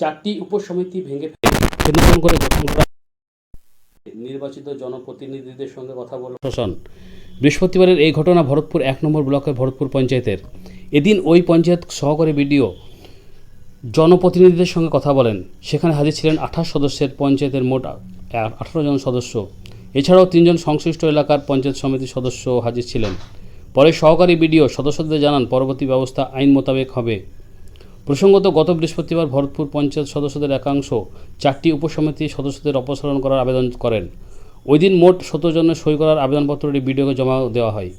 চারটি উপসমিতি ভেঙে নির্বাচিত জনপ্রতিনিধিদের সঙ্গে কথা বলল প্রশাসন বৃহস্পতিবারের এই ঘটনা ভরতপুর এক নম্বর ব্লকের ভরতপুর পঞ্চায়েতের। এদিন ওই পঞ্চায়েত সহকারী বিডিও জনপ্রতিনিধিদের সঙ্গে কথা বলেন। সেখানে হাজির ছিলেন আঠাশ সদস্যের পঞ্চায়েতের মোট আঠারো জন সদস্য। এছাড়াও তিনজন সংশ্লিষ্ট এলাকার পঞ্চায়েত সমিতির সদস্য হাজির ছিলেন। পরে সহকারী বিডিও সদস্যদের জানান, পরবর্তী ব্যবস্থা আইন মোতাবেক হবে। প্রসঙ্গত, গত বৃহস্পতিবার ভরতপুর পঞ্চায়েত সদস্যদের একাংশ চারটি উপসমিতি সদস্যদের অপসারণ করার আবেদন করেন। ওই দিন মোট সতেরো জনের সই করার আবেদনপত্রটি বিডিওকে জমা দেওয়া হয়।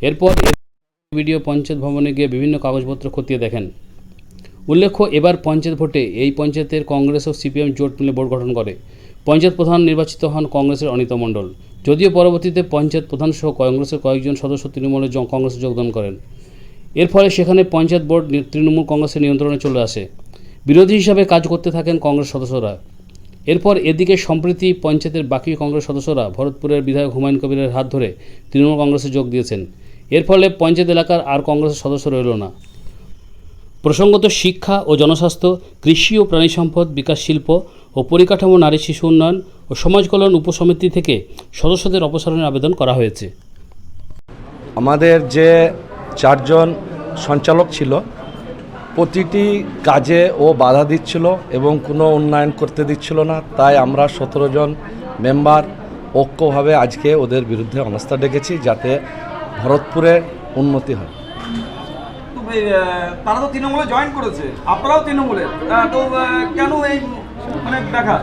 এরপর বিডিও পঞ্চায়েত ভবনে গিয়ে বিভিন্ন কাগজপত্র খতিয়ে দেখেন। উল্লেখ্য, এবার পঞ্চায়েত ভোটে এই পঞ্চায়েতের কংগ্রেস ও সিপিএম জোট মিলে বোর্ড গঠন করে। পঞ্চায়েত প্রধান নির্বাচিত হন কংগ্রেসের অনিতা মণ্ডল। যদিও পরবর্তীতে পঞ্চায়েত প্রধান সহ কংগ্রেসের কয়েকজন সদস্য তৃণমূলের জ- কংগ্রেসে যোগদান করেন। এর ফলে সেখানে পঞ্চায়েত বোর্ড তৃণমূল কংগ্রেসের নিয়ন্ত্রণে চলে আসে। বিরোধী হিসাবে কাজ করতে থাকেন কংগ্রেস সদস্যরা। এরপর এদিকে সম্প্রতি পঞ্চায়েতের বাকি কংগ্রেস সদস্যরা ভরতপুরের বিধায়ক হুমায়ুন কবিরের হাত ধরে তৃণমূল কংগ্রেসে যোগ দিয়েছেন। এর ফলে পঞ্চায়েত এলাকার আর কংগ্রেসের সদস্য রইল না। প্রসঙ্গত শিক্ষা ও জনস্বাস্থ্য, কৃষি ও প্রাণী সম্পদ, বিকাশ শিল্প ও পরিকাঠামো, নারী শিশু উন্নয়ন ও সমাজ কল্যাণ উপসমিতি থেকে সদস্যদের অপসারণের আবেদন করা হয়েছে। আমাদের যে চারজন সঞ্চালক ছিল। প্রতিটি কাজে ও বাধা দিচ্ছিল এবং কোনো উন্নয়ন করতে দিচ্ছিল না। তাই আমরা সতেরো জন মেম্বার ঐক্যভাবে আজকে ওদের বিরুদ্ধে অনাস্থা ডেকেছি যাতে ভরতপুরে উন্নতি হয়। তারা তো তৃণমূলে জয়েন করেছে। আপনারাও তৃণমূলে। তো কেন এই মানে দেখা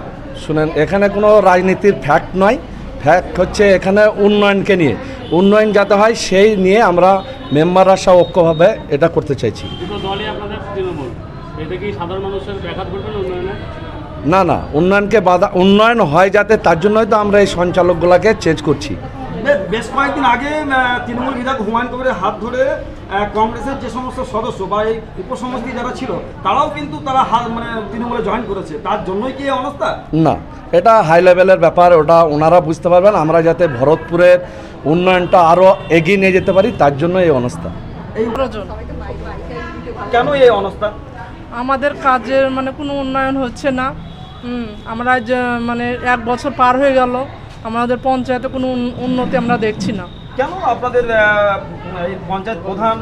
শুনেন এখানে কোনো রাজনীতির ফ্যাক্ট নয়। ফ্যাক্ট হচ্ছে এখানে উন্নয়নকে নিয়ে। উন্নয়ন যাতে হয় সেই নিয়ে আমরা মেম্বাররা সব ঐক্যভাবে এটা করতে চাইছি। না না না উন্নয়নকে বাধা উন্নয়ন হয় যাতে তার জন্যই তো আমরা এই সঞ্চালকগুলোকে চেঞ্জ করছি। বেশ কয়েকদিন আগে তৃণমূল বিধায়ক হুমায়ুন কবিরের হাত ধরে কংগ্রেসের যে সমস্ত সদস্য বা এই উপসমিতি যারা ছিল তারাও কিন্তু তারা হাত মানে তৃণমূলে জয়েন করেছে। তার জন্যই কি অবস্থা? না এটা হাই লেভেলের ব্যাপার ওটা ওনারা বুঝতে পারবেন। আমরা যাতে ভরতপুরের উন্নয়নটা আরও এগিয়ে নিয়ে যেতে পারি তার জন্য এই প্রয়োজন কেন এই অবস্থা আমাদের কাজের মানে কোনো উন্নয়ন হচ্ছে না। হুম, আমরা যে মানে এক বছর পার হয়ে গেল আমাদের পঞ্চায়েতে কোনো উন্নতি আমরা দেখছি না। কেন আপনাদের এই পঞ্চায়েত প্রধান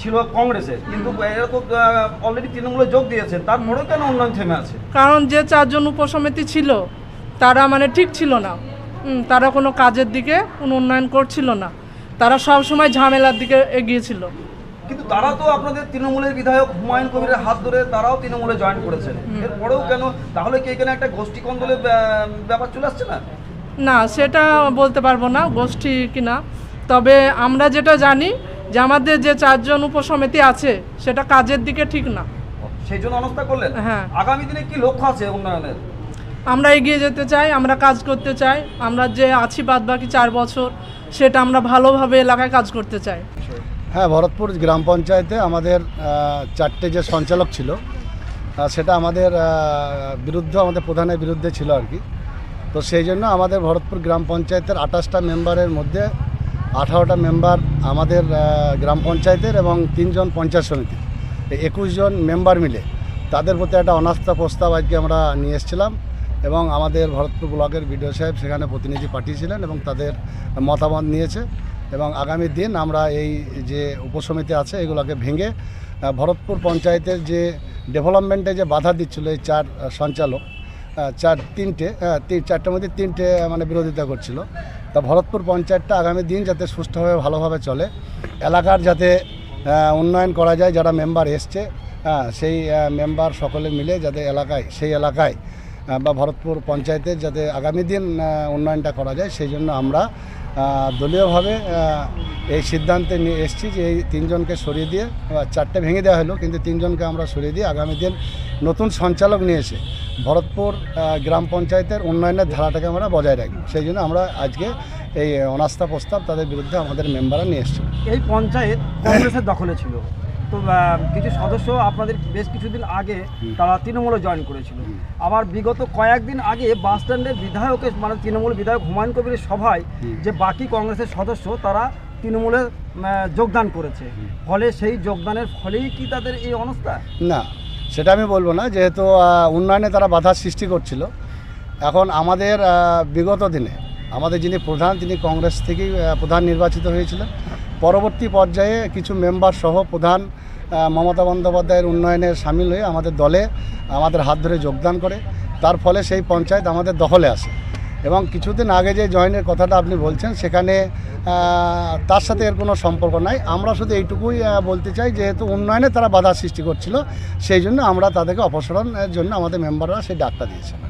ছিল কংগ্রেসের কিন্তু এরা তো অলরেডি তৃণমূলে যোগ দিয়েছে তারপরেও কেন উন্নয়ন থেমে আছে? কারণ যে চারজন উপসমিতি ছিল তারা মানে ঠিক ছিল না। তারা কোনো কাজের দিকে কোনো উন্নয়ন করছিল না। তারা সব সময় ঝামেলার দিকে এগিয়েছিল। কিন্তু তারা তো আপনাদের তৃণমূলের বিধায়ক হুমায়ুন কবিরের হাত ধরে তারাও তৃণমূলে জয়েন করেছেন। এরপরেও কেন তাহলে কি এখানে একটা গোষ্ঠী কন্দলের ব্যাপার চলে আসছে না? না সেটা বলতে পারব না গোষ্ঠী কিনা। তবে আমরা যেটা জানি যে আমাদের যে চারজন উপসমিতি আছে সেটা কাজের দিকে ঠিক না। সেই জন্য অনস্থা করলেন? হ্যাঁ। আগামী দিনে কি লক্ষ্য আছে উন্নয়নের? আমরা এগিয়ে যেতে চাই, আমরা কাজ করতে চাই, আমরা যে আছি বাদ বাকি চার বছর, সেটা আমরা ভালোভাবে এলাকায় কাজ করতে চাই। হ্যাঁ ভরতপুর গ্রাম পঞ্চায়েতে আমাদের চারটে যে সঞ্চালক ছিল সেটা আমাদের বিরুদ্ধে, আমাদের প্রধানের বিরুদ্ধে ছিল আর কি। তো সেই জন্য আমাদের ভরতপুর গ্রাম পঞ্চায়েতের আঠাশটা মেম্বারের মধ্যে আঠারোটা মেম্বার আমাদের গ্রাম পঞ্চায়েতের এবং তিনজন পঞ্চায়েত সমিতি একুশ জন মেম্বার মিলে তাদের প্রতি একটা অনাস্থা প্রস্তাব আজকে আমরা নিয়ে এসেছিলাম। এবং আমাদের ভরতপুর ব্লকের বিডিও সাহেব সেখানে প্রতিনিধি পাঠিয়েছিলেন এবং তাদের মতামত নিয়েছে এবং আগামী দিন আমরা এই যে উপসমিতি আছে এগুলোকে ভেঙে ভরতপুর পঞ্চায়েতের যে ডেভেলপমেন্টে যে বাধা দিচ্ছিল এই চার সঞ্চালক চার তিনটে তিন, চারটের মধ্যে তিনটে মানে বিরোধিতা করছিল। তা ভরতপুর পঞ্চায়েতটা আগামী দিন যাতে সুষ্ঠুভাবে ভালোভাবে চলে, এলাকার যাতে উন্নয়ন করা যায়, যারা মেম্বার এসছে হ্যাঁ সেই মেম্বার সকলে মিলে যাতে এলাকায়, সেই এলাকায় বা ভরতপুর পঞ্চায়েতের যাতে আগামী দিন উন্নয়নটা করা যায়, সেই জন্য আমরা দলীয়ভাবে এই সিদ্ধান্তে নিয়ে এসেছি যে এই তিনজনকে সরিয়ে দিয়ে চারটে ভেঙে দেওয়া হলো, কিন্তু তিনজনকে আমরা সরিয়ে দিয়ে আগামী দিন নতুন সঞ্চালক নিয়ে এসে ভরতপুর গ্রাম পঞ্চায়েতের উন্নয়নের ধারাটাকে আমরা বজায় রাখি সেই জন্য আমরা আজকে এই অনাস্থা প্রস্তাব তাদের বিরুদ্ধে আমাদের মেম্বাররা নিয়ে এসছে। এই পঞ্চায়েত কংগ্রেসের দখলে ছিল। তো কিছু সদস্য আপনাদের বেশ কিছুদিন আগে তারা তৃণমূলে জয়েন করেছিল। আবার বিগত কয়েকদিন আগে বাস স্ট্যান্ডের বিধায়কের মানে তৃণমূল বিধায়ক হুমায়ুন কবিরের সভায় যে বাকি কংগ্রেসের সদস্য তারা তৃণমূলে যোগদান করেছে। ফলে সেই যোগদানের ফলেই কি তাদের এই অবস্থা? না সেটা আমি বলব না। যেহেতু উন্নয়নে তারা বাধার সৃষ্টি করছিল এখন আমাদের বিগত দিনে আমাদের যিনি প্রধান তিনি কংগ্রেস থেকেই প্রধান নির্বাচিত হয়েছিলেন। পরবর্তী পর্যায়ে কিছু মেম্বার সহ প্রধান মমতা বন্দ্যোপাধ্যায়ের উন্নয়নে সামিল হয়ে আমাদের দলে আমাদের হাত ধরে যোগদান করে। তার ফলে সেই পঞ্চায়েত আমাদের দখলে আসে। এবং কিছুদিন আগে যে জয়েনের কথাটা আপনি বলছেন, সেখানে তার সাথে এর কোনো সম্পর্ক নাই। আমরা শুধু এইটুকুই বলতে চাই, যেহেতু উন্নয়নে তারা বাধা সৃষ্টি করছিল, সেই জন্য আমরা তাদেরকে অপসারণের জন্য আমাদের মেম্বাররা সেই ডাকটা দিয়েছেন।